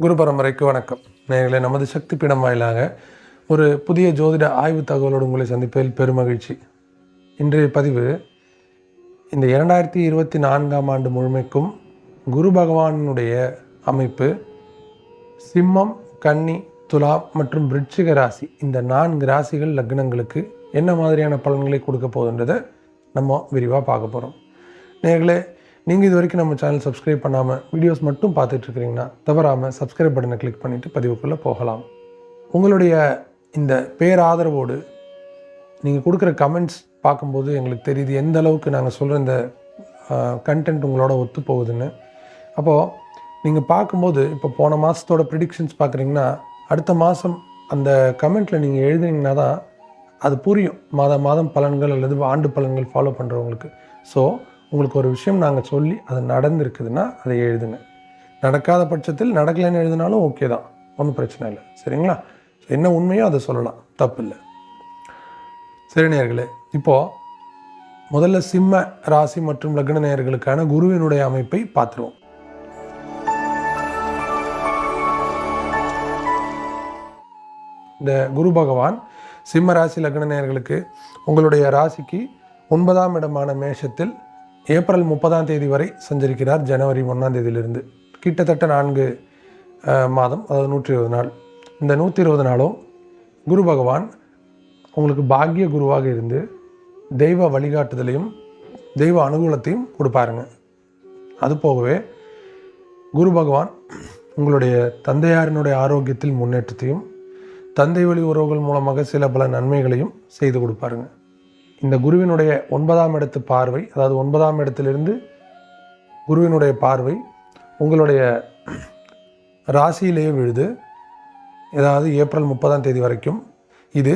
குரு பரம்பரைக்கு வணக்கம். நேர்களை நமது சக்தி பீடம் வாயிலாக ஒரு புதிய ஜோதிட ஆய்வு தகவலோடு உங்களை சந்திப்பதில் பெருமகிழ்ச்சி. இன்றைய பதிவு இந்த இரண்டாயிரத்தி இருபத்தி நான்காம் ஆண்டு முழுமைக்கும் குரு பகவானுடைய அமைப்பு சிம்மம் கன்னி துலா மற்றும் விருட்சிக ராசி இந்த நான்கு ராசிகள் லக்னங்களுக்கு என்ன மாதிரியான பலன்களை கொடுக்க போகுதுன்றதை நம்ம விரிவாக பார்க்க போகிறோம் நேர்களே நீங்கள் இது வரைக்கும் நம்ம சேனல் சப்ஸ்கிரைப் பண்ணாமல் வீடியோஸ் மட்டும் பார்த்துட்ருக்கிறீங்கன்னா தவறாமல் சப்ஸ்கிரைப் பட்டனை கிளிக் பண்ணிவிட்டு பதிவுக்குள்ளே போகலாம். உங்களுடைய இந்த பேராதரவோடு நீங்கள் கொடுக்குற கமெண்ட்ஸ் பார்க்கும்போது எங்களுக்கு தெரியுது எந்த அளவுக்கு நாங்கள் சொல்கிற இந்த கண்டென்ட் உங்களோட ஒத்து போகுதுன்னு. அப்போது நீங்கள் பார்க்கும்போது இப்போ போன மாதத்தோட ப்ரிடிக்ஷன்ஸ் பார்க்குறீங்கன்னா அடுத்த மாதம் அந்த கமெண்ட்டில் நீங்கள் எழுதுனீங்கன்னா தான் அது புரியும். மாதம் மாதம் பலன்கள் அல்லது ஆண்டு பலன்கள் ஃபாலோ பண்ணுறவங்களுக்கு ஸோ உங்களுக்கு ஒரு விஷயம் நாங்கள் சொல்லி அது நடந்திருக்குதுன்னா அதை எழுதுங்க. நடக்காத பட்சத்தில் நடக்கலைன்னு எழுதினாலும் ஓகே தான். ஒன்றும் பிரச்சனை இல்லை. சரிங்களா? என்ன உண்மையோ அதை சொல்லலாம். தப்பு இல்லை. சரி நேர்களே இப்போது முதல்ல சிம்ம ராசி மற்றும் லக்ன நேயர்களுக்கான குருவினுடைய அமைப்பை பார்த்துருவோம். இந்த குரு பகவான் சிம்ம ராசி லக்ன நேயர்களுக்கு உங்களுடைய ராசிக்கு ஒன்பதாம் இடமான மேஷத்தில் ஏப்ரல் முப்பதாம் தேதி வரை சஞ்சரிக்கிறார் ஜனவரி ஒன்றாம் தேதியிலிருந்து. கிட்டத்தட்ட நான்கு மாதம் அதாவது நூற்றி இருபது நாள். இந்த நூற்றி இருபது நாளும் குரு பகவான் உங்களுக்கு பாக்கிய குருவாக இருந்து தெய்வ வழிகாட்டுதலையும் தெய்வ அனுகூலத்தையும் கொடுப்பாருங்க. அது போகவே குரு பகவான் உங்களுடைய தந்தையாரினுடைய ஆரோக்கியத்தில் முன்னேற்றத்தையும் தந்தை வழி உறவுகள் மூலமாக சில பல நன்மைகளையும் செய்து கொடுப்பாருங்க. இந்த குருவினுடைய ஒன்பதாம் இடத்து பார்வை அதாவது ஒன்பதாம் இடத்திலிருந்து குருவினுடைய பார்வை உங்களுடைய ராசியிலேயே விழுது. ஏதாவது ஏப்ரல் முப்பதாம் தேதி வரைக்கும் இது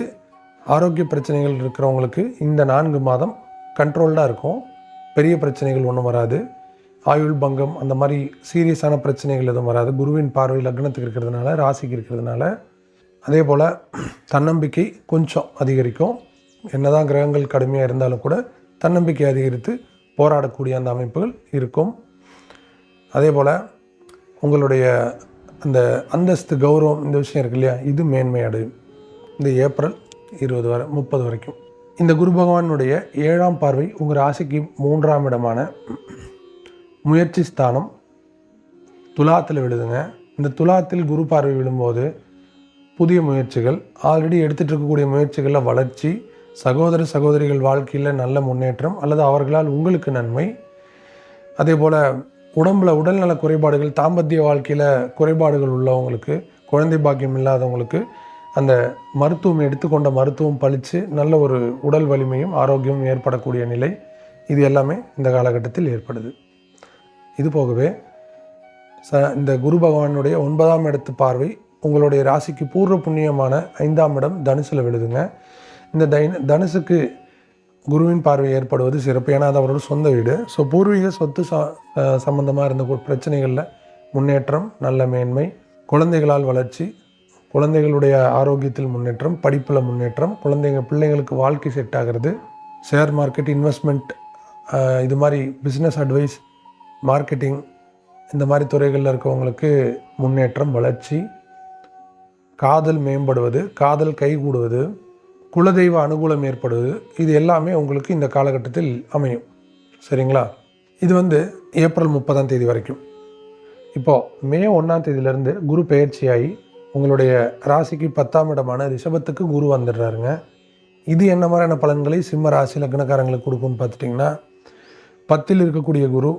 ஆரோக்கிய பிரச்சனைகள் இருக்கிறவங்களுக்கு இந்த நான்கு மாதம் கண்ட்ரோல்டாக இருக்கும். பெரிய பிரச்சனைகள் ஒன்றும் வராது. ஆயுள் பங்கம் அந்த மாதிரி சீரியஸான பிரச்சனைகள் எதுவும் வராது. குருவின் பார்வை லக்னத்துக்கு இருக்கிறதுனால ராசிக்கு இருக்கிறதுனால அதே போல் தன்னம்பிக்கை கொஞ்சம் அதிகரிக்கும். என்னதான் கிரகங்கள் கடுமையாக இருந்தாலும் கூட தன்னம்பிக்கை அதிகரித்து போராடக்கூடிய அந்த அமைப்புகள் இருக்கும். அதே போல் உங்களுடைய அந்த அந்தஸ்து கௌரவம் இந்த விஷயம் இருக்கு இல்லையா? இது மேன்மை அடையும். இந்த ஏப்ரல் இருபது வரை முப்பது வரைக்கும். இந்த குரு பகவானுடைய ஏழாம் பார்வை உங்கள் ராசிக்கு மூன்றாம் இடமான முயற்சி ஸ்தானம் துலாத்தில் விழுதுங்க. இந்த துலாத்தில் குரு பார்வை விழும்போது புதிய முயற்சிகள் ஆல்ரெடி எடுத்துகிட்டு இருக்கக்கூடிய முயற்சிகளில் வளர்ச்சி சகோதர சகோதரிகள் வாழ்க்கையில் நல்ல முன்னேற்றம் அல்லது அவர்களால் உங்களுக்கு நன்மை. அதே போல் உடம்பில் உடல்நல குறைபாடுகள் தாம்பத்திய வாழ்க்கையில் குறைபாடுகள் உள்ளவங்களுக்கு குழந்தை பாக்கியம் இல்லாதவங்களுக்கு அந்த மருத்துவம் எடுத்துக்கொண்ட மருத்துவம் பழித்து நல்ல ஒரு உடல் வலிமையும் ஆரோக்கியமும் ஏற்படக்கூடிய நிலை இது எல்லாமே இந்த காலகட்டத்தில் ஏற்படுது. இது போகவே ச இந்த குரு பகவானுடைய ஒன்பதாம் இடத்து பார்வை உங்களுடைய ராசிக்கு பூர்வ புண்ணியமான ஐந்தாம் இடம் தனுசில் விழுதுங்க. இந்த தைன தனுசுக்கு குருவின் பார்வை ஏற்படுவது சிறப்பு. ஏன்னா அது அவரோட சொந்த வீடு. ஸோ பூர்வீக சொத்து சா சம்மந்தமாக இருந்த கு- பிரச்சனைகளில் முன்னேற்றம் நல்ல மேன்மை குழந்தைகளால் வளர்ச்சி குழந்தைகளுடைய ஆரோக்கியத்தில் முன்னேற்றம் படிப்பில் முன்னேற்றம் குழந்தைங்க பிள்ளைங்களுக்கு வாழ்க்கை செட் ஆகிறது ஷேர் மார்க்கெட் இன்வெஸ்ட்மெண்ட் இது மாதிரி பிஸ்னஸ் அட்வைஸ் மார்க்கெட்டிங் இந்த மாதிரி துறைகளில் இருக்கவங்களுக்கு முன்னேற்றம் வளர்ச்சி காதல் மேம்படுவது காதல் கைகூடுவது குலதெய்வ அனுகூலம் ஏற்படுவது இது எல்லாமே உங்களுக்கு இந்த காலகட்டத்தில் அமையும். சரிங்களா? இது வந்து ஏப்ரல் முப்பதாம் தேதி வரைக்கும். இப்போது மே ஒன்றாம் தேதியிலேருந்து குரு பெயர்ச்சியாகி உங்களுடைய ராசிக்கு பத்தாம் இடமான ரிஷபத்துக்கு குரு வந்துடுறாருங்க. இது என்ன மாதிரியான பலன்களை சிம்ம ராசி லக்னக்காரங்களுக்கு கொடுக்கும்னு பார்த்துட்டிங்கன்னா பத்தில் இருக்கக்கூடிய குரு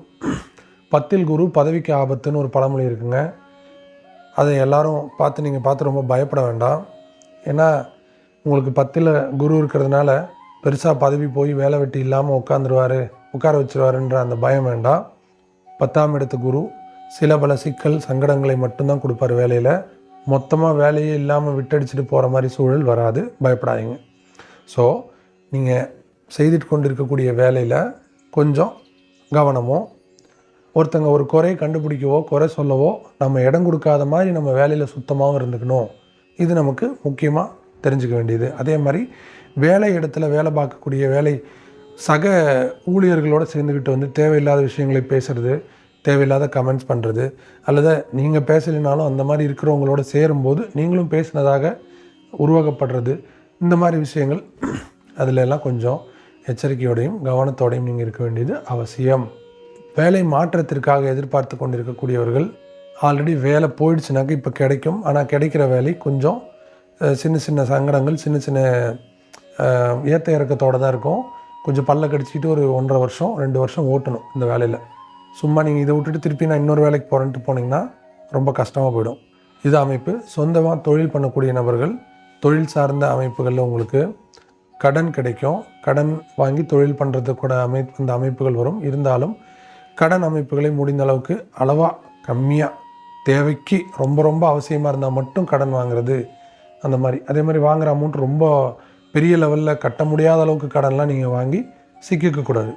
பத்தில் குரு பதவிக்கு ஆபத்துன்னு ஒரு பழமொழி இருக்குங்க. அதை எல்லாரும் பார்த்து நீங்கள் பார்த்து ரொம்ப பயப்பட வேண்டாம். ஏன்னா உங்களுக்கு பத்தில் குரு இருக்கிறதுனால பெருசாக பதவி போய் வேலை வெட்டி இல்லாமல் உட்காந்துருவாரு உட்கார வச்சிருவாருன்ற அந்த பயம் வேண்டாம். பத்தாம் இடத்து குரு சில பல சிக்கல் சங்கடங்களை மட்டும்தான் கொடுப்பாரு வேலையில். மொத்தமாக வேலையே இல்லாமல் விட்டடிச்சிட்டு போகிற மாதிரி சூழல் வராது பயப்படாதீங்க. ஸோ நீங்கள் செய்துட்டு கொண்டிருக்கக்கூடிய வேலையில் கொஞ்சம் கவனமோ ஒருத்தங்க ஒரு குறையை கண்டுபிடிக்கவோ குறை சொல்லவோ நம்ம இடம் கொடுக்காத மாதிரி நம்ம வேலையில் சுத்தமாகவும் இருந்துக்கணும். இது நமக்கு முக்கியமாக தெரிஞ்சுக்க வேண்டியது. அதே மாதிரி வேலை இடத்துல வேலை பார்க்கக்கூடிய வேலை சக ஊழியர்களோடு சேர்ந்துக்கிட்டு வந்து தேவையில்லாத விஷயங்களை பேசுகிறது தேவையில்லாத கமெண்ட்ஸ் பண்ணுறது அல்லது நீங்கள் பேசலைனாலும் அந்த மாதிரி இருக்கிறவங்களோட சேரும்போது நீங்களும் பேசினதாக உருவாக்கப்படுறது இந்த மாதிரி விஷயங்கள் அதில் எல்லாம் கொஞ்சம் எச்சரிக்கையோடையும் கவனத்தோடையும் நீங்கள் இருக்க வேண்டியது அவசியம். வேலை மாற்றத்திற்காக எதிர்பார்த்து கொண்டிருக்கக்கூடியவர்கள் ஆல்ரெடி வேலை போயிடுச்சுனாக்க இப்போ கிடைக்கும். ஆனால் கிடைக்கிற வேலை கொஞ்சம் சின்ன சின்ன சங்கடங்கள் சின்ன சின்ன ஏற்ற ஏத்த இறக்கத்தோடு தான் இருக்கும். கொஞ்சம் பல்ல கடிச்சிட்டு ஒரு ஒன்றரை வருஷம் ரெண்டு வருஷம் ஓட்டணும் இந்த வேலையில். சும்மா நீங்கள் இதை விட்டுட்டு திருப்பி நான் இன்னொரு வேலைக்கு போகிறேன்ட்டு போனீங்கன்னா ரொம்ப கஷ்டமாக போயிடும். இது அமைப்பு. சொந்தமாக தொழில் பண்ணக்கூடிய நபர்கள் தொழில் சார்ந்த அமைப்புகளில் உங்களுக்கு கடன் கிடைக்கும். கடன் வாங்கி தொழில் பண்ணுறது கூட அமை அந்த அமைப்புகள் வரும். இருந்தாலும் கடன் அமைப்புகளை முடிந்த அளவுக்கு அளவாக கம்மியாக தேவைக்கு ரொம்ப ரொம்ப அவசியமாக இருந்தால் மட்டும் கடன் வாங்குறது அந்த மாதிரி. அதே மாதிரி வாங்குகிற அமௌண்ட் ரொம்ப பெரிய லெவலில் கட்ட முடியாத அளவுக்கு கடன்லாம் நீங்கள் வாங்கி சிக்கிக்கக்கூடாது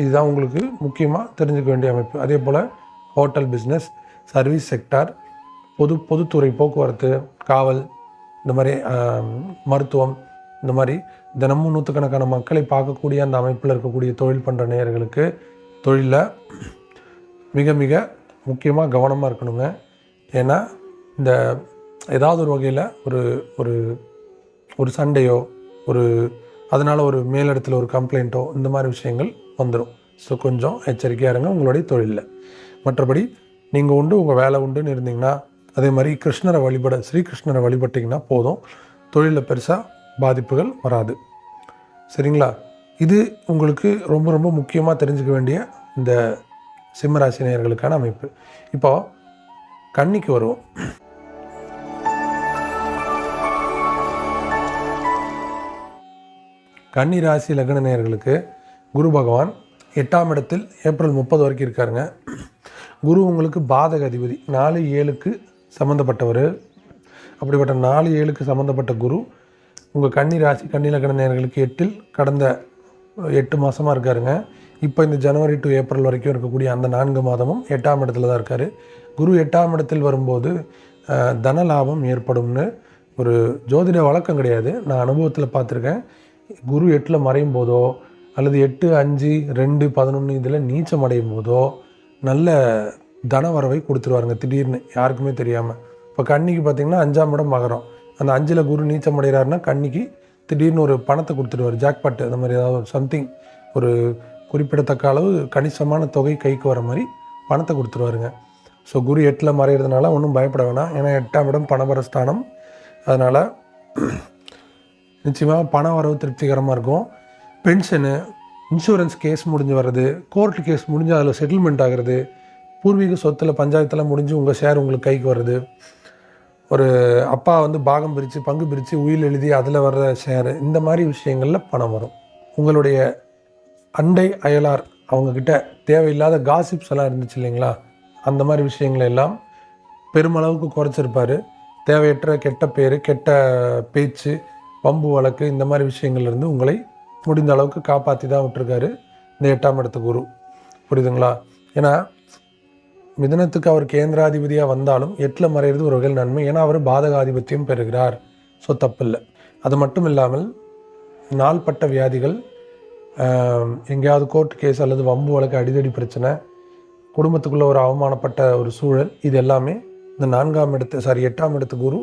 இதுதான் உங்களுக்கு முக்கியமாக தெரிஞ்சுக்க வேண்டிய அமைப்பு. அதே போல் ஹோட்டல் பிஸ்னஸ் சர்வீஸ் செக்டார் பொது பொதுத்துறை போக்குவரத்து காவல் இந்த மாதிரி மருத்துவம் இந்த மாதிரி தினமும் நூற்றுக்கணக்கான மக்களை பார்க்கக்கூடிய அந்த அமைப்பில் இருக்கக்கூடிய தொழில் பண்ணுற நேயர்களுக்கு தொழிலில் மிக மிக முக்கியமாக கவனமாக இருக்கணுங்க. ஏன்னா இந்த ஏதாவது ஒரு வகையில் ஒரு ஒரு ஒரு சண்டையோ ஒரு அதனால் ஒரு மேலிடத்தில் ஒரு கம்ப்ளைண்ட்டோ இந்த மாதிரி விஷயங்கள் வந்துடும் ஸோ கொஞ்சம் எச்சரிக்கையாக இருங்க உங்களுடைய தொழிலில். மற்றபடி நீங்கள் உண்டு உங்கள் வேலை உண்டுன்னு இருந்தீங்கன்னா அதே மாதிரி கிருஷ்ணரை வழிபட ஸ்ரீகிருஷ்ணரை வழிபட்டிங்கன்னா போதும். தொழிலில் பெருசாக பாதிப்புகள் வராது. சரிங்களா? இது உங்களுக்கு ரொம்ப ரொம்ப முக்கியமாக தெரிஞ்சுக்க வேண்டிய இந்த சிம்மராசினியர்களுக்கான அமைப்பு. இப்போது கன்னிக்கு வருவோம். கன்னி ராசி லக்ன நேயர்களுக்கு குரு பகவான் எட்டாம் இடத்தில் ஏப்ரல் முப்பது வரைக்கும் இருக்காருங்க. குரு உங்களுக்கு பாதக அதிபதி. நாலு ஏழுக்கு சம்மந்தப்பட்டவர் அப்படிப்பட்ட நாலு ஏழுக்கு சம்மந்தப்பட்ட குரு உங்கள் கன்னி ராசி கன்னி லக்ன நேயர்களுக்கு எட்டில் கடந்த எட்டு மாதமாக இருக்காருங்க. இப்போ இந்த ஜனவரி டு ஏப்ரல் வரைக்கும் இருக்கக்கூடிய அந்த நான்கு மாதமும் எட்டாம் இடத்துல தான் இருக்கார். குரு எட்டாம் இடத்தில் வரும்போது தன லாபம் ஏற்படும்னு ஒரு ஜோதிட வழக்கம் கிடையாது. நான் அனுபவத்தில் பார்த்துருக்கேன். குரு எட்டில் மறையும் போதோ அல்லது எட்டு அஞ்சு ரெண்டு பதினொன்று இதில் நீச்சம் அடையும் போதோ நல்ல தன வரவை கொடுத்துருவாருங்க திடீர்னு. யாருக்குமே தெரியாமல் இப்போ கண்ணிக்கு பார்த்தீங்கன்னா அஞ்சாம் இடம் மகரம். அந்த அஞ்சில் குரு நீச்சம் அடைகிறாருன்னா கன்னிக்கு திடீர்னு ஒரு பணத்தை கொடுத்துருவார் ஜாக்பாட்டு அந்த மாதிரி ஏதாவது சம்திங் ஒரு குறிப்பிடத்தக்க அளவு கணிசமான தொகை கைக்கு வர மாதிரி பணத்தை கொடுத்துருவாருங்க. ஸோ குரு எட்டில் மறைகிறதுனால ஒன்றும் பயப்பட வேணாம். ஏன்னா எட்டாம் இடம் பணபரஸ்தானம். அதனால் நிச்சயமாக பண வரவு திருப்திகரமாக இருக்கும். பென்ஷனு இன்சூரன்ஸ் கேஸ் முடிஞ்சு வர்றது கோர்ட் கேஸ் முடிஞ்சு அதில் செட்டில்மெண்ட் ஆகிறது பூர்வீக சொத்தில் பஞ்சாயத்தில் முடிஞ்சு உங்கள் ஷேர் உங்களுக்கு கைக்கு வருது. ஒரு அப்பா வந்து பாகம் பிரித்து பங்கு பிரித்து உயில் எழுதி அதில் வர்ற ஷேரு இந்த மாதிரி விஷயங்களில் பணம் வரும். உங்களுடைய அண்டை அயலார் அவங்கக்கிட்ட தேவையில்லாத காசிப்ஸ் எல்லாம் இருந்துச்சு இல்லைங்களா? அந்த மாதிரி விஷயங்களை எல்லாம் பெருமளவுக்கு குறைச்சிருப்பார். தேவையற்ற கெட்ட பேர் கெட்ட பேச்சு பம்பு வழக்கு இந்த மாதிரி விஷயங்கள்லேருந்து உங்களை முடிந்த அளவுக்கு காப்பாற்றி தான் விட்டுருக்காரு இந்த எட்டாம் இடத்து குரு. புரியுதுங்களா? ஏன்னா மிதனத்துக்கு அவர் கேந்திராதிபதியாக வந்தாலும் எட்டில் மறையிறது ஒரு வகையில் நன்மை. ஏன்னா அவர் பாதகாதிபத்தியம் பெறுகிறார். ஸோ தப்பில்லை. அது மட்டும் இல்லாமல் நாள்பட்ட வியாதிகள் எங்கேயாவது கோர்ட் கேஸ் அல்லது வம்பு வழக்கு அடிதடி பிரச்சனை குடும்பத்துக்குள்ளே ஒரு அவமானப்பட்ட ஒரு சூழல் இது எல்லாமே இந்த நான்காம் இடத்து சாரி எட்டாம் இடத்து குரு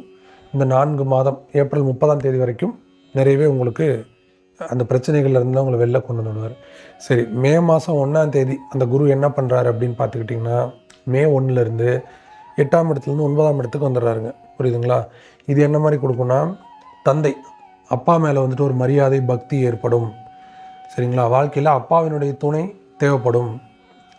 இந்த நான்கு மாதம் ஏப்ரல் முப்பதாம் தேதி வரைக்கும் நிறையவே உங்களுக்கு அந்த பிரச்சனைகள்ல இருந்து உங்களை வெளில கொண்டு வந்துடுவார் சரி மே மாதம் ஒன்றாம் தேதி அந்த குரு என்ன பண்ணுறாரு அப்படின்னு பார்த்துக்கிட்டிங்கன்னா மே ஒன்றுலேருந்து எட்டாம் இடத்துலேருந்து ஒன்பதாம் இடத்துக்கு வந்துடுறாருங்க. புரியுதுங்களா? இது என்ன மாதிரி கொடுக்கும்னா தந்தை அப்பா மேலே வந்துட்டு ஒரு மரியாதை பக்தி ஏற்படும். சரிங்களா? வாழ்க்கையில் அப்பாவினுடைய துணை தேவைப்படும்.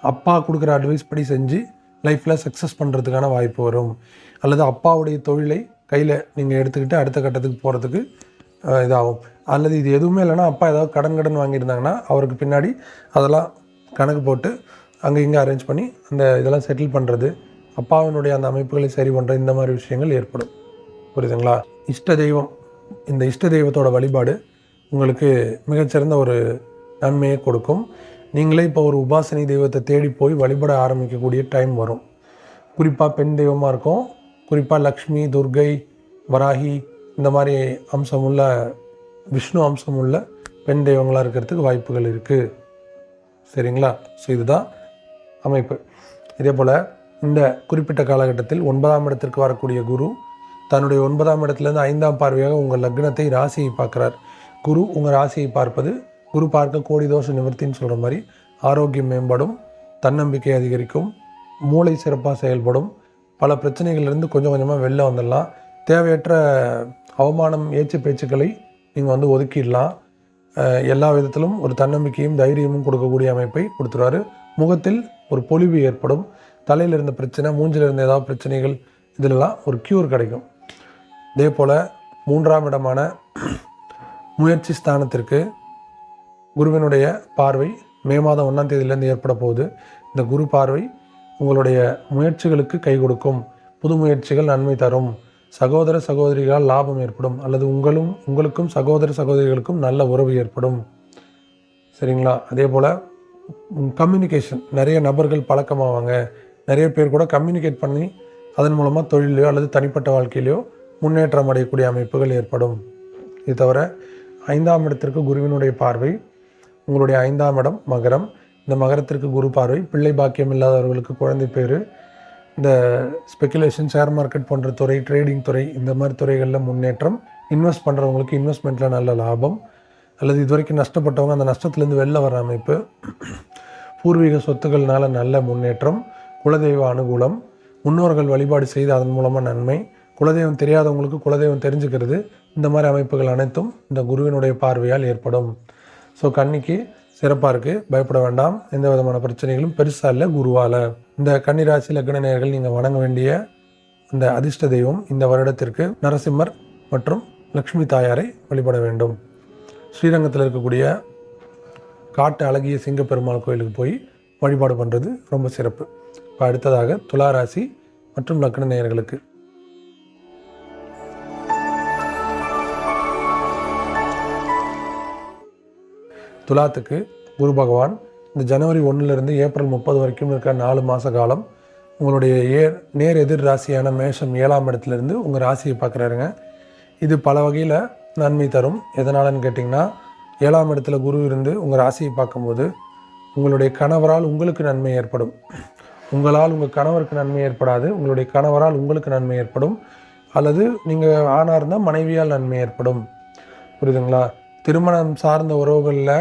அப்பா கொடுக்குற அட்வைஸ் படி செஞ்சு லைஃப்பில் சக்ஸஸ் பண்ணுறதுக்கான வாய்ப்பு வரும். அல்லது அப்பாவுடைய தொழிலை கையில் நீங்கள் எடுத்துக்கிட்டு அடுத்த கட்டத்துக்கு போகிறதுக்கு இதாகும். அல்லது இது எதுவுமே இல்லைன்னா அப்பா ஏதாவது கடன் கடன் வாங்கியிருந்தாங்கன்னா அவருக்கு பின்னாடி அதெல்லாம் கணக்கு போட்டு அங்கே இங்கே அரேஞ்ச் பண்ணி அந்த இதெல்லாம் செட்டில் பண்ணுறது அப்பாவினுடைய அந்த அமைப்புகளை சரி பண்ணுற இந்த மாதிரி விஷயங்கள் ஏற்படும். புரியுதுங்களா? இஷ்ட தெய்வம் இந்த இஷ்ட தெய்வத்தோட வழிபாடு உங்களுக்கு மிகச்சிறந்த ஒரு நன்மையை கொடுக்கும். நீங்களே இப்போ ஒரு உபாசனை தெய்வத்தை தேடி போய் வழிபட ஆரம்பிக்கக்கூடிய டைம் வரும். குறிப்பாக பெண் தெய்வமாக இருக்கும் குறிப்பாக லக்ஷ்மி துர்கை வராகி இந்த மாதிரி அம்சமுள்ள விஷ்ணு அம்சமுள்ள பெண் தெய்வங்களாக இருக்கிறதுக்கு வாய்ப்புகள் இருக்குது சரிங்களா? ஸோ இதுதான் அமைப்பு. இதே போல் இந்த குறிப்பிட்ட காலகட்டத்தில் ஒன்பதாம் இடத்திற்கு வரக்கூடிய குரு தன்னுடைய ஒன்பதாம் இடத்துலேருந்து ஐந்தாம் பார்வையாக உங்கள் லக்னத்தை ராசியை பார்க்குறார். குரு உங்கள் ராசியை பார்ப்பது குரு பார்க்க கோடி தோஷ நிவர்த்தின்னு சொல்கிற மாதிரி ஆரோக்கியம் மேம்படும் தன்னம்பிக்கை அதிகரிக்கும் மூளை சிறப்பாக செயல்படும் பல பிரச்சனைகள்லேருந்து கொஞ்சம் கொஞ்சமாக வெளில வந்துடலாம். தேவையற்ற அவமானம் ஏச்சு பேச்சுக்களை நீங்கள் வந்து ஒதுக்கிடலாம். எல்லா விதத்திலும் ஒரு தன்னம்பிக்கையும் தைரியமும் கொடுக்கக்கூடிய அமைப்பை கொடுத்துருவாரு. முகத்தில் ஒரு பொலிவு ஏற்படும். தலையில் இருந்த பிரச்சனை மூஞ்சில் இருந்த ஏதாவது பிரச்சனைகள் இதிலெல்லாம் ஒரு க்யூர் கிடைக்கும். இதே போல் மூன்றாம் இடமான முயற்சி ஸ்தானத்திற்கு குருவினுடைய பார்வை மே மாதம் ஒன்றாம் தேதியிலேருந்து ஏற்பட போகுது. இந்த குரு பார்வை உங்களுடைய முயற்சிகளுக்கு கை கொடுக்கும். புது முயற்சிகள் நன்மை தரும். சகோதர சகோதரிகளால் லாபம் ஏற்படும். அல்லது உங்களும் உங்களுக்கும் சகோதர சகோதரிகளுக்கும் நல்ல உறவு ஏற்படும். சரிங்களா? அதே போல் கம்யூனிகேஷன் நிறைய நபர்கள் பழக்கமாவாங்க. நிறைய பேர் கூட கம்யூனிகேட் பண்ணி அதன் மூலமாக தொழிலையோ அல்லது தனிப்பட்ட வாழ்க்கையிலையோ முன்னேற்றம் அடையக்கூடிய அமைப்புகள் ஏற்படும். இது தவிர ஐந்தாம் இடத்திற்கு குருவினுடைய பார்வை உங்களுடைய ஐந்தாம் இடம் மகரம். இந்த மகரத்திற்கு குரு பார்வை பிள்ளை பாக்கியம் இல்லாதவர்களுக்கு குழந்தை பேர். இந்த ஸ்பெக்குலேஷன் ஷேர் மார்க்கெட் போன்ற துறை ட்ரேடிங் துறை இந்த மாதிரி துறைகளில் முன்னேற்றம். இன்வெஸ்ட் பண்ணுறவங்களுக்கு இன்வெஸ்ட்மெண்ட்டில் நல்ல லாபம். அல்லது இதுவரைக்கும் நஷ்டப்பட்டவங்க அந்த நஷ்டத்துலேருந்து வெளில வர அமைப்பு. பூர்வீக சொத்துக்கள்னால நல்ல முன்னேற்றம். குலதெய்வ அனுகூலம். முன்னோர்கள் வழிபாடு செய்து அதன் மூலமாக நன்மை. குலதெய்வம் தெரியாதவங்களுக்கு குலதெய்வம் தெரிஞ்சுக்கிறது. இந்த மாதிரி அமைப்புகள் அனைத்தும் இந்த குருவினுடைய பார்வையால் ஏற்படும். ஸோ கன்னிக்கு சிறப்பாக இருக்குது பயப்பட வேண்டாம். எந்த விதமான பிரச்சனைகளும் பெருசாக இல்லை குருவால். இந்த கன்னிராசி லக்ன நேயர்கள் நீங்கள் வணங்க வேண்டிய இந்த அதிர்ஷ்ட தெய்வம் இந்த வருடத்திற்கு நரசிம்மர் மற்றும் லக்ஷ்மி தாயாரை வழிபட வேண்டும். ஸ்ரீரங்கத்தில் இருக்கக்கூடிய காட்டு அழகிய சிங்கப்பெருமாள் கோயிலுக்கு போய் வழிபாடு பண்ணுறது ரொம்ப சிறப்பு. இப்போ அடுத்ததாக துலா ராசி மற்றும் லக்ன நேயர்களுக்கு. துலாத்துக்கு குரு பகவான் இந்த ஜனவரி ஒன்றுலேருந்து ஏப்ரல் முப்பது வரைக்கும் இருக்கிற நாலு மாத காலம் உங்களுடைய ஏர் நேர் எதிர் ராசியான மேஷம் ஏழாம் இடத்துலேருந்து உங்கள் ராசியை பார்க்குறாருங்க. இது பல வகையில் நன்மை தரும். எதனாலன்னு கேட்டிங்கன்னா ஏழாம் இடத்துல குரு இருந்து உங்கள் ராசியை பார்க்கும்போது உங்களுடைய கணவரால் உங்களுக்கு நன்மை ஏற்படும். உங்களால் உங்கள் கணவருக்கு நன்மை ஏற்படாது. உங்களுடைய கணவரால் உங்களுக்கு நன்மை ஏற்படும். அல்லது நீங்கள் ஆணாக இருந்தால் மனைவியால் நன்மை ஏற்படும். புரியுதுங்களா? திருமணம் சார்ந்த உறவுகளில்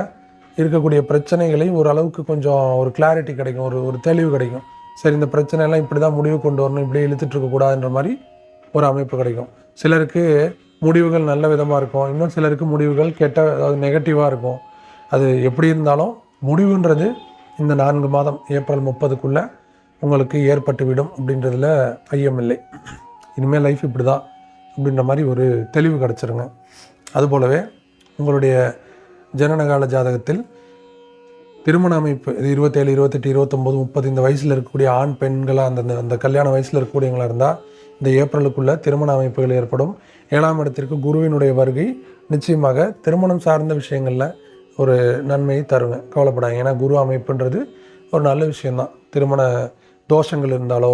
இருக்கக்கூடிய பிரச்சனைகளை ஓரளவுக்கு கொஞ்சம் ஒரு கிளாரிட்டி கிடைக்கும் ஒரு ஒரு தெளிவு கிடைக்கும். சரி இந்த பிரச்சனையெல்லாம் இப்படி தான் முடிவு கொண்டு வரணும் இப்படியே இழுத்துட்டு இருக்கக்கூடாதுன்ற மாதிரி ஒரு அமைப்பு கிடைக்கும். சிலருக்கு முடிவுகள் நல்ல விதமாக இருக்கும். இன்னும் சிலருக்கு முடிவுகள் கெட்ட அதாவது நெகட்டிவாக இருக்கும். அது எப்படி இருந்தாலும் முடிவுன்றது இந்த நான்கு மாதம் ஏப்ரல் முப்பதுக்குள்ளே உங்களுக்கு ஏற்பட்டு விடும் அப்படின்றதுல ஐயமில்லை இனிமேல் லைஃப் இப்படி தான் அப்படின்ற மாதிரி ஒரு தெளிவு கிடச்சிருங்க. அதுபோலவே உங்களுடைய ஜனனகால ஜாதகத்தில் திருமண அமைப்பு இது இருபத்தேழு இருபத்தெட்டு இருபத்தொம்போது முப்பது இந்த வயசில் இருக்கக்கூடிய ஆண் பெண்களாக அந்த அந்த கல்யாண வயசில் இருக்கக்கூடியவங்களாக இருந்தால் இந்த ஏப்ரலுக்குள்ள திருமண அமைப்புகள் ஏற்படும். ஏழாம் இடத்திற்கு குருவினுடைய வருகை நிச்சயமாக திருமணம் சார்ந்த விஷயங்களில் ஒரு நன்மையை தருங்க. கவலைப்படாங்க ஏன்னா குரு அமைப்புன்றது ஒரு நல்ல விஷயம்தான். திருமண தோஷங்கள் இருந்தாலோ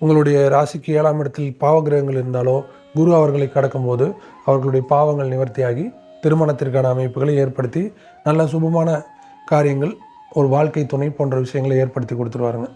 உங்களுடைய ராசிக்கு ஏழாம் இடத்தில் பாவகிரகங்கள் இருந்தாலோ குரு அவர்களை கடக்கும்போது அவர்களுடைய பாவங்கள் நிவர்த்தியாகி திருமணத்திற்கான அமைப்புகளை ஏற்படுத்தி நல்ல சுபமான காரியங்கள் ஒரு வாழ்க்கை துணை போன்ற விஷயங்களை ஏற்படுத்தி கொடுத்துருவாருங்க.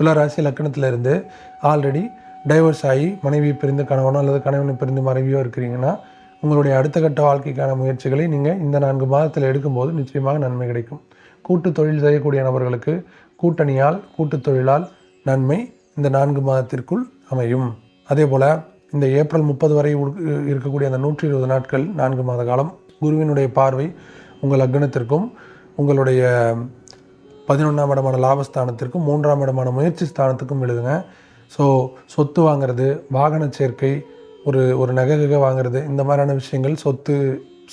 துலா லக்கணத்திலிருந்து லக்கணத்தில் இருந்து ஆல்ரெடி டைவர்ஸ் ஆகி மனைவி பிரிந்து கணவனோ அல்லது கணவனை பிரிந்து மனைவியோ இருக்கிறீங்கன்னா உங்களுடைய அடுத்த கட்ட வாழ்க்கைக்கான முயற்சிகளை நீங்கள் இந்த நான்கு மாதத்தில் எடுக்கும்போது நிச்சயமாக நன்மை கிடைக்கும். கூட்டு தொழில் செய்யக்கூடிய நபர்களுக்கு கூட்டணியால் கூட்டுத் தொழிலால் நன்மை இந்த நான்கு மாதத்திற்குள் அமையும். அதே போல் இந்த ஏப்ரல் முப்பது வரை இருக்கக்கூடிய அந்த நூற்றி இருபது நாட்கள் நான்கு மாத காலம் குருவினுடைய பார்வை உங்கள் லக்னத்திற்கும் உங்களுடைய பதினொன்றாம் இடமான லாபஸ்தானத்திற்கும் மூன்றாம் இடமான முயற்சி ஸ்தானத்துக்கும் எழுதுங்க. ஸோ சொத்து வாங்குறது வாகன சேர்க்கை ஒரு ஒரு நகை வாங்கிறது வாங்குறது இந்த மாதிரியான விஷயங்கள் சொத்து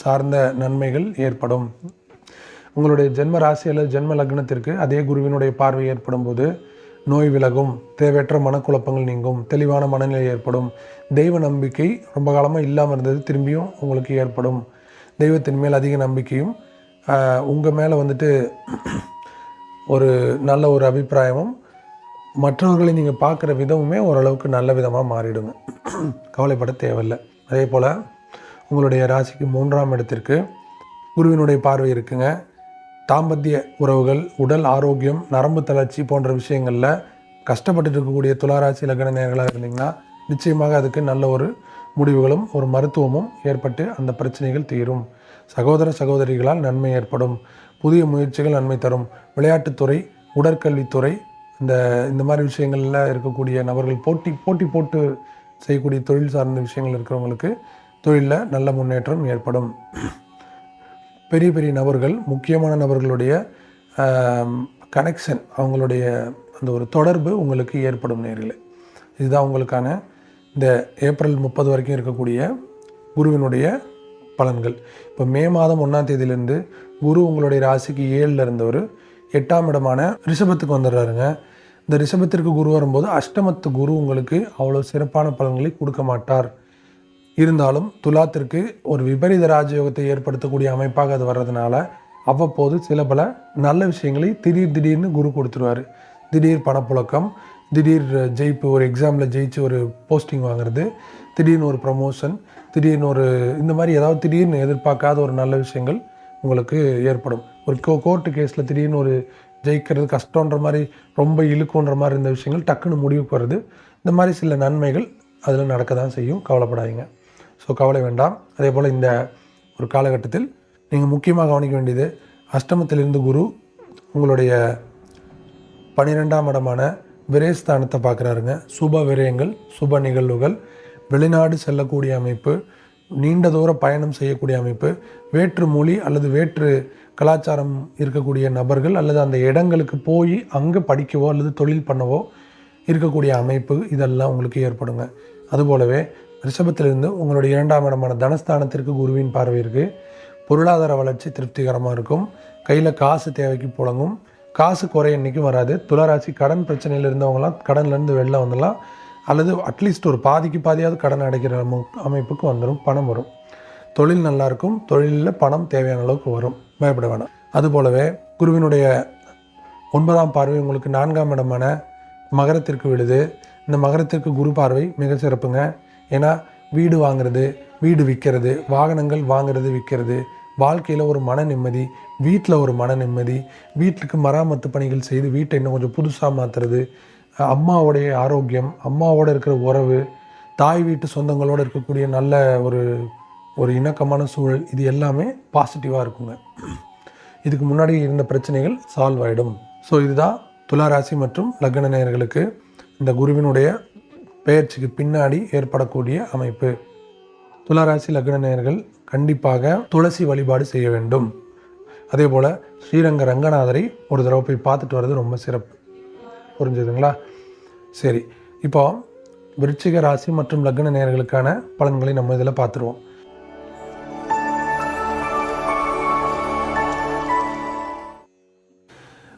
சார்ந்த நன்மைகள் ஏற்படும். உங்களுடைய ஜென்ம ராசி அல்லது ஜென்ம லக்னத்திற்கு அதே குருவினுடைய பார்வை ஏற்படும் போது நோய் விலகும் தேவையற்ற மனக்குழப்பங்கள் நீங்கும் தெளிவான மனநிலை ஏற்படும். தெய்வ நம்பிக்கை ரொம்ப காலமாக இல்லாமல் இருந்தது திரும்பியும் உங்களுக்கு ஏற்படும். தெய்வத்தின் மேல் அதிக நம்பிக்கையும் உங்கள் மேலே வந்துட்டு ஒரு நல்ல ஒரு அபிப்பிராயமும் மற்றவர்களை நீங்கள் பார்க்குற விதமுமே ஓரளவுக்கு நல்ல விதமாக மாறிடுங்க. கவலைப்பட தேவையில்லை. அதே போல் உங்களுடைய ராசிக்கு மூன்றாம் இடத்திற்கு குருவினுடைய பார்வை இருக்குங்க. தாம்பத்திய உறவுகள் உடல் ஆரோக்கியம் நரம்பு தளர்ச்சி போன்ற விஷயங்களில் கஷ்டப்பட்டு இருக்கக்கூடிய துளாராசி லக்ன நேர்களாக இருந்தீங்கன்னா நிச்சயமாக அதுக்கு நல்ல ஒரு முடிவுகளும் ஒரு மருத்துவமும் ஏற்பட்டு அந்த பிரச்சனைகள் தீரும். சகோதர சகோதரிகளால் நன்மை ஏற்படும். புதிய முயற்சிகள் நன்மை தரும். விளையாட்டுத்துறை உடற்கல்வித்துறை இந்த இந்த மாதிரி விஷயங்களில் இருக்கக்கூடிய நபர்கள் போட்டி போட்டி போட்டு செய்யக்கூடிய தொழில் சார்ந்த விஷயங்கள் இருக்கிறவங்களுக்கு தொழிலில் நல்ல முன்னேற்றம் ஏற்படும். பெரிய பெரிய நபர்கள் முக்கியமான நபர்களுடைய கனெக்ஷன் அவங்களுடைய அந்த ஒரு தொடர்பு உங்களுக்கு ஏற்படும் நேரில். இதுதான் உங்களுக்கான இந்த ஏப்ரல் முப்பது வரைக்கும் இருக்கக்கூடிய குருவினுடைய பலன்கள். இப்போ மே மாதம் ஒன்றாம் தேதியிலேருந்து குரு உங்களுடைய ராசிக்கு ஏழில் இருந்தவர் எட்டாம் இடமான ரிஷபத்துக்கு வந்துடுறாருங்க. இந்த ரிஷபத்திற்கு குரு வரும்போது அஷ்டமத்து குரு உங்களுக்கு அவ்வளோ சிறப்பான பலன்களை கொடுக்க மாட்டார். இருந்தாலும் துலாத்திற்கு ஒரு விபரீத ராஜயோகத்தை ஏற்படுத்தக்கூடிய அமைப்பாக அது வர்றதுனால அவ்வப்போது சில பல நல்ல விஷயங்களை திடீர் திடீர்னு குரு கொடுத்துருவார். திடீர் பணப்புழக்கம் திடீர் ஜெயிப்பு ஒரு எக்ஸாமில் ஜெயிச்சு ஒரு போஸ்டிங் வாங்குறது திடீர்னு ஒரு ப்ரமோஷன் திடீர்னு ஒரு இந்த மாதிரி ஏதாவது திடீர்னு எதிர்பார்க்காத ஒரு நல்ல விஷயங்கள் உங்களுக்கு ஏற்படும். ஒரு கோ கோர்ட்டு கேஸில் திடீர்னு ஒரு ஜெயிக்கிறது கஷ்டன்ற மாதிரி ரொம்ப இழுக்குன்ற மாதிரி இருந்த விஷயங்கள் டக்குன்னு முடிவுக்கு வருது இந்த மாதிரி சில நன்மைகள் அதில் நடக்க தான் செய்யும். கவலைப்படாதீங்க. ஸோ கவலை வேண்டாம். அதே போல் இந்த ஒரு காலகட்டத்தில் நீங்கள் முக்கியமாக கவனிக்க வேண்டியது அஷ்டமத்திலிருந்து குரு உங்களுடைய பன்னிரெண்டாம் இடமான விரயஸ்தானத்தை பார்க்குறாருங்க. சுப விரயங்கள் சுப நிகழ்வுகள் வெளிநாடு செல்லக்கூடிய அமைப்பு நீண்ட தூர பயணம் செய்யக்கூடிய அமைப்பு வேற்று மொழி அல்லது வேற்று கலாச்சாரம் இருக்கக்கூடிய நபர்கள் அல்லது அந்த இடங்களுக்கு போய் அங்கே படிக்கவோ அல்லது தொழில் பண்ணவோ இருக்கக்கூடிய அமைப்பு இதெல்லாம் உங்களுக்கு ஏற்படுங்க. அதுபோலவே ரிஷபத்திலிருந்து உங்களுடைய இரண்டாம் இடமான தனஸ்தானத்திற்கு குருவின் பார்வை இருக்குது பொருளாதார வளர்ச்சி திருப்திகரமாக இருக்கும். கையில் காசு தேவைக்கு புழங்கும். காசு குறை என்றைக்கும் வராது. துளராசி கடன் பிரச்சனையில் இருந்தவங்களாம் கடன்லேருந்து வெளில வந்துடலாம். அல்லது அட்லீஸ்ட் ஒரு பாதிக்கு பாதியாவது கடன் அடைக்கிற அமைப்புக்கு வந்துடும் பணம் வரும். தொழில் நல்லாயிருக்கும் தொழிலில் பணம் தேவையான அளவுக்கு வரும். பயப்பட வேணாம். அதுபோலவே குருவினுடைய ஒன்பதாம் பார்வை உங்களுக்கு நான்காம் இடமான மகரத்திற்கு விழுது. இந்த மகரத்திற்கு குரு பார்வை மிக சிறப்புங்க. ஏன்னா வீடு வாங்குறது வீடு விற்கிறது வாகனங்கள் வாங்குறது விற்கிறது வாழ்க்கையில் ஒரு மன நிம்மதி வீட்டில் ஒரு மன நிம்மதி வீட்டுக்கு மராமத்து பணிகள் செய்து வீட்டை இன்னும் கொஞ்சம் புதுசாக மாற்றுறது அம்மாவுடைய ஆரோக்கியம் அம்மாவோட இருக்கிற உறவு தாய் வீட்டு சொந்தங்களோடு இருக்கக்கூடிய நல்ல ஒரு ஒரு இணக்கமான சூழல் இது எல்லாமே பாசிட்டிவாக இருக்குங்க. இதுக்கு முன்னாடி இருந்த பிரச்சனைகள் சால்வ் ஆகிடும் ஸோ இதுதான் துளாராசி மற்றும் லக்ன நேயர்களுக்கு இந்த குருவினுடைய பெயர்ச்சிக்கு பின்னாடி ஏற்படக்கூடிய அமைப்பு. துலா ராசி லக்ன நேயர்கள் கண்டிப்பாக துளசி வழிபாடு செய்ய வேண்டும். அதே போல் ஸ்ரீரங்க ரங்கநாதரை ஒரு தடவை போய் பார்த்துட்டு வர்றது ரொம்ப சிறப்பு. புரிஞ்சுதுங்களா? சரி இப்போ விருச்சிக ராசி மற்றும் லக்ன நேயர்களுக்கான பலன்களை நம்ம இதில் பார்த்துருவோம்.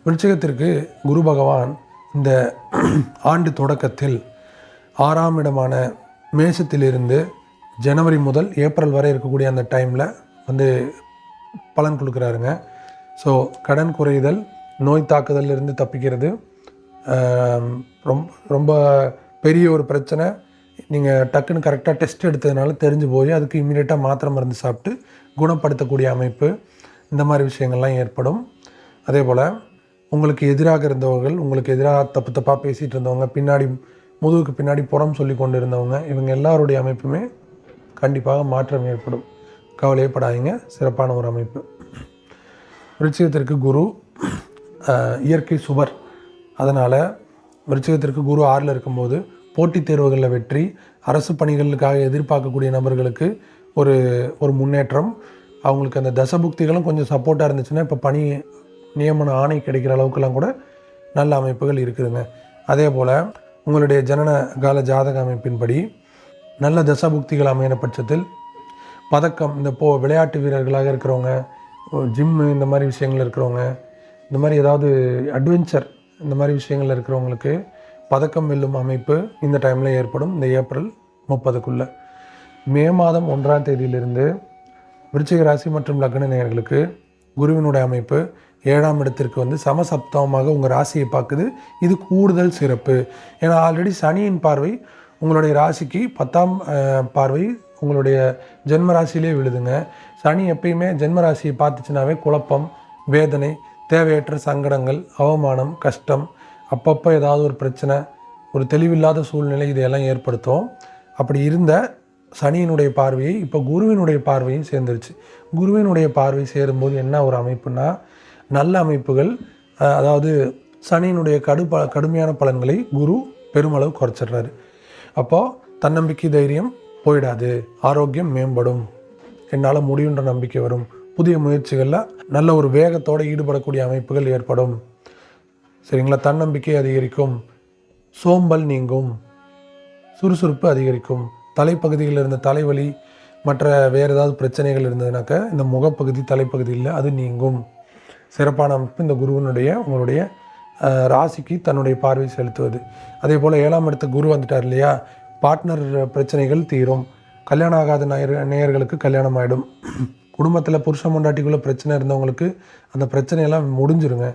விருச்சிகத்திற்கு குரு பகவான் இந்த ஆண்டு தொடக்கத்தில் ஆறாம் இடமான மேசத்திலிருந்து ஜனவரி முதல் ஏப்ரல் வரை இருக்கக்கூடிய அந்த டைமில் வந்து பலன் கொடுக்குறாருங்க. ஸோ கடன் குறைதல் நோய் தாக்குதலிருந்து தப்பிக்கிறது ரொம்ப ரொம்ப பெரிய ஒரு பிரச்சனை. நீங்கள் டக்குன்னு கரெக்டாக டெஸ்ட் எடுத்ததுனால தெரிஞ்சு போய் அதுக்கு இம்மீடியட்டாக மாத்திரை மருந்து சாப்பிட்டு குணப்படுத்தக்கூடிய அமைப்பு இந்த மாதிரி விஷயங்கள்லாம் ஏற்படும். அதே போல் உங்களுக்கு எதிராக இருந்தவர்கள் உங்களுக்கு எதிராக தப்பு தப்பாக பேசிகிட்டு இருந்தவங்க பின்னாடி முதுகுக்கு பின்னாடி புறம் சொல்லி கொண்டு இருந்தவங்க இவங்க எல்லாருடைய அமைப்புமே கண்டிப்பாக மாற்றம் ஏற்படும். கவலையப்படாதீங்க சிறப்பான ஒரு அமைப்பு. விருச்சிகத்திற்கு குரு இயற்கை சுவர். அதனால் விருச்சிகத்திற்கு குரு ஆறில் இருக்கும்போது போட்டித் தேர்வுகளில் வெற்றி அரசு பணிகளுக்காக எதிர்பார்க்கக்கூடிய நபர்களுக்கு ஒரு ஒரு முன்னேற்றம். அவங்களுக்கு அந்த தசபுக்திகளும் கொஞ்சம் சப்போர்ட்டாக இருந்துச்சுன்னா இப்போ பணி நியமன ஆணை கிடைக்கிற அளவுக்குலாம் கூட நல்ல அமைப்புகள் இருக்குதுங்க. அதே போல் உங்களுடைய ஜனன கால ஜாதக அமைப்பின்படி நல்ல தசபுக்திகள் அமையின பட்சத்தில் பதக்கம் இந்த போ விளையாட்டு வீரர்களாக இருக்கிறவங்க ஜிம்மு இந்த மாதிரி விஷயங்கள் இருக்கிறவங்க இந்த மாதிரி ஏதாவது அட்வென்ச்சர் இந்த மாதிரி விஷயங்கள் இருக்கிறவங்களுக்கு பதக்கம் வெல்லும் அமைப்பு இந்த டைமில் ஏற்படும் இந்த ஏப்ரல் முப்பதுக்குள்ளே. மே மாதம் ஒன்றாம் தேதியிலிருந்து விருச்சிக ராசி மற்றும் லக்ன நேயர்களுக்கு குருவினுடைய அமைப்பு ஏழாம் இடத்திற்கு வந்து சமசப்தமமாக உங்கள் ராசியை பார்க்குது. இது கூடுதல் சிறப்பு. ஏன்னா ஆல்ரெடி சனியின் பார்வை உங்களுடைய ராசிக்கு பத்தாம் பார்வை உங்களுடைய ஜென்ம ராசியிலே விழுதுங்க. சனி எப்பயுமே ஜென்ம ராசியை பார்த்துச்சுனாவே குழப்பம் வேதனை தேவையற்ற சங்கடங்கள் அவமானம் கஷ்டம் அப்பப்போ ஏதாவது ஒரு பிரச்சனை ஒரு தெளிவில்லாத சூழ்நிலை இதையெல்லாம் ஏற்படுத்தும். அப்படி இருந்த சனியினுடைய பார்வையை இப்போ குருவினுடைய பார்வையும் சேர்ந்துருச்சு. குருவினுடைய பார்வை சேரும்போது என்ன ஒரு அமைப்புனா நல்ல அமைப்புகள் அதாவது சனியினுடைய கடு ப கடுமையான பலன்களை குரு பெருமளவு குறைச்சிடுறாரு. அப்போது தன்னம்பிக்கை தைரியம் போயிடாது. ஆரோக்கியம் மேம்படும். என்னால் முடியுன்ற நம்பிக்கை வரும். புதிய முயற்சிகளில் நல்ல ஒரு வேகத்தோடு ஈடுபடக்கூடிய அமைப்புகள் ஏற்படும். சரிங்களா? தன்னம்பிக்கை அதிகரிக்கும். சோம்பல் நீங்கும். சுறுசுறுப்பு அதிகரிக்கும். தலைப்பகுதியில் இருந்த தலைவலி மற்ற வேறு ஏதாவது பிரச்சனைகள் இருந்ததுனாக்க இந்த முகப்பகுதி தலைப்பகுதியில் அது நீங்கும். சிறப்பான அமைப்பு இந்த குருவினுடைய உங்களுடைய ராசிக்கு தன்னுடைய பார்வை செலுத்துவது. அதே போல் ஏழாம் இடத்து குரு வந்துட்டார் இல்லையா? பார்ட்னர் பிரச்சனைகள் தீரும். கல்யாணம் ஆகாத நேயர் நேயர்களுக்கு கல்யாணம் ஆகிடும் குடும்பத்தில் புருஷன் பொண்டாட்டிக்குள்ளே பிரச்சனை இருந்தவங்களுக்கு அந்த பிரச்சனையெல்லாம் முடிஞ்சிருங்க.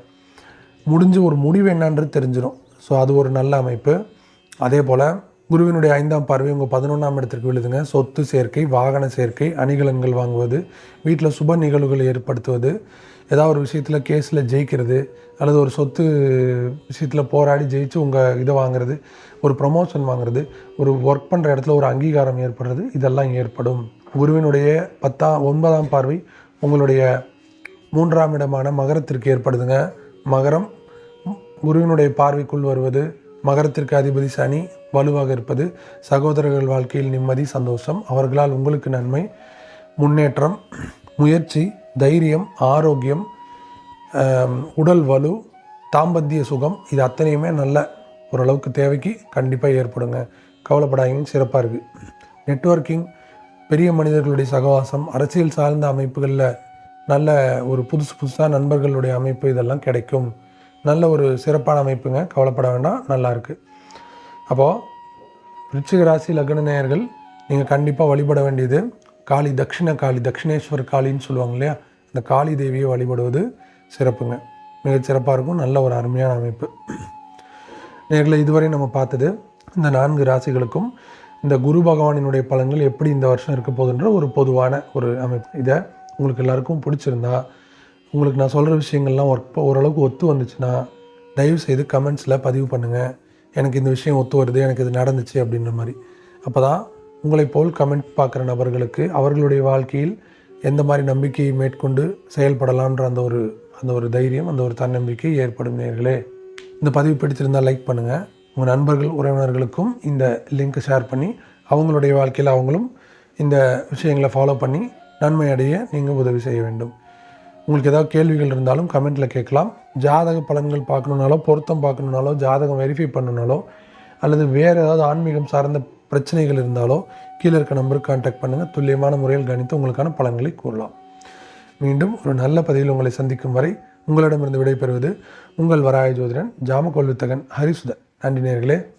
முடிஞ்சு ஒரு முடிவு என்னன்றது தெரிஞ்சிடும் ஸோ அது ஒரு நல்ல அமைப்பு. அதே போல் குருவினுடைய ஐந்தாம் பார்வை உங்கள் பதினொன்றாம் இடத்திற்கு விழுதுங்க. சொத்து சேர்க்கை வாகன சேர்க்கை அணிகலன்கள் வாங்குவது வீட்டில் சுப நிகழ்வுகள் ஏற்படுத்துவது ஏதாவது ஒரு விஷயத்தில் கேஸில் ஜெயிக்கிறது அல்லது ஒரு சொத்து விஷயத்தில் போராடி ஜெயிச்சு உங்கள் இதை வாங்குறது ஒரு ப்ரமோஷன் வாங்குறது ஒரு ஒர்க் பண்ணுற இடத்துல ஒரு அங்கீகாரம் ஏற்படுறது இதெல்லாம் ஏற்படும். குருவினுடைய பத்தாம் ஒன்பதாம் பார்வை உங்களுடைய மூன்றாம் இடமான மகரத்திற்கு ஏற்படுதுங்க. மகரம் குருவினுடைய பார்வைக்குள் வருவது மகரத்திற்கு அதிபதி சனி வலுவாக இருப்பது சகோதரர்கள் வாழ்க்கையில் நிம்மதி சந்தோஷம் அவர்களால் உங்களுக்கு நன்மை முன்னேற்றம் முயற்சி தைரியம் ஆரோக்கியம் உடல் வலு தாம்பத்திய சுகம் இது அத்தனையுமே நல்ல ஓரளவுக்கு தேவைக்கு கண்டிப்பாக ஏற்படுங்க. கவலைப்படாதீங்க சிறப்பாக இருக்குது நெட்வொர்க்கிங் பெரிய மனிதர்களுடைய சகவாசம் அரசியல் சார்ந்த அமைப்புகளில் நல்ல ஒரு புதுசு புதுசாக நண்பர்களுடைய அமைப்பு இதெல்லாம் கிடைக்கும். நல்ல ஒரு சிறப்பான அமைப்புங்க. கவலைப்பட வேண்டாம் நல்லாயிருக்கு அப்போது விருச்சிக ராசி லக்ன நேயர்கள் நீங்கள் கண்டிப்பாக வழிபட வேண்டியது காளி தட்சிண காளி தட்சிணேஸ்வர் காளின்னு சொல்லுவாங்க இல்லையா? அந்த காளி தேவியை வழிபடுவது சிறப்புங்க. மிகச்சிறப்பாக இருக்கும். நல்ல ஒரு அருமையான அமைப்பு. நேர்களை இதுவரை நம்ம பார்த்தது இந்த நான்கு ராசிகளுக்கும் இந்த குரு பகவானினுடைய பலன்கள் எப்படி இந்த வருஷம் இருக்க போகுதுன்ற ஒரு பொதுவான ஒரு அமைப்பு. இதை உங்களுக்கு எல்லாருக்கும் பிடிச்சிருந்தா உங்களுக்கு நான் சொல்கிற விஷயங்கள்லாம் ஒர்க் ஓரளவுக்கு ஒத்து வந்துச்சுன்னா தயவு செய்து கமெண்ட்ஸில் பதிவு பண்ணுங்கள் எனக்கு இந்த விஷயம் ஒத்து வருது எனக்கு இது நடந்துச்சு அப்படின்ற மாதிரி. அப்போ தான் உங்களைப் போல் கமெண்ட் பார்க்குற நபர்களுக்கு அவர்களுடைய வாழ்க்கையில் எந்த மாதிரி நம்பிக்கையை மேற்கொண்டு செயல்படலான்ற அந்த ஒரு அந்த ஒரு தைரியம் அந்த ஒரு தன்னம்பிக்கை ஏற்படும் நேர்களே. இந்த பதிவு பிடிச்சிருந்தால் லைக் பண்ணுங்கள் உங்கள் நண்பர்கள் உறவினர்களுக்கும் இந்த லிங்க் ஷேர் பண்ணி அவங்களுடைய வாழ்க்கையில் அவங்களும் இந்த விஷயங்களை ஃபாலோ பண்ணி நன்மை அடைய நீங்கள் உதவி செய்ய வேண்டும். உங்களுக்கு ஏதாவது கேள்விகள் இருந்தாலும் கமெண்ட்டில் கேட்கலாம். ஜாதக பலன்கள் பார்க்கணுன்னாலோ பொருத்தம் பார்க்கணுன்னாலோ ஜாதகம் வெரிஃபை பண்ணணுனாலோ அல்லது வேறு ஏதாவது ஆன்மீகம் சார்ந்த பிரச்சனைகள் இருந்தாலோ கீழே இருக்க நம்பருக்கு கான்டாக்ட் பண்ணுங்கள் துல்லியமான முறையில் கணித்து உங்களுக்கான பலன்களை கூறலாம். மீண்டும் ஒரு நல்ல பதிவில் உங்களை சந்திக்கும் வரை உங்களிடமிருந்து விடைபெறுவது உங்கள் வராய ஜோதிடன் ஜாம வித்தகன் ஹரிசுதன். நன்றி நேர்களே.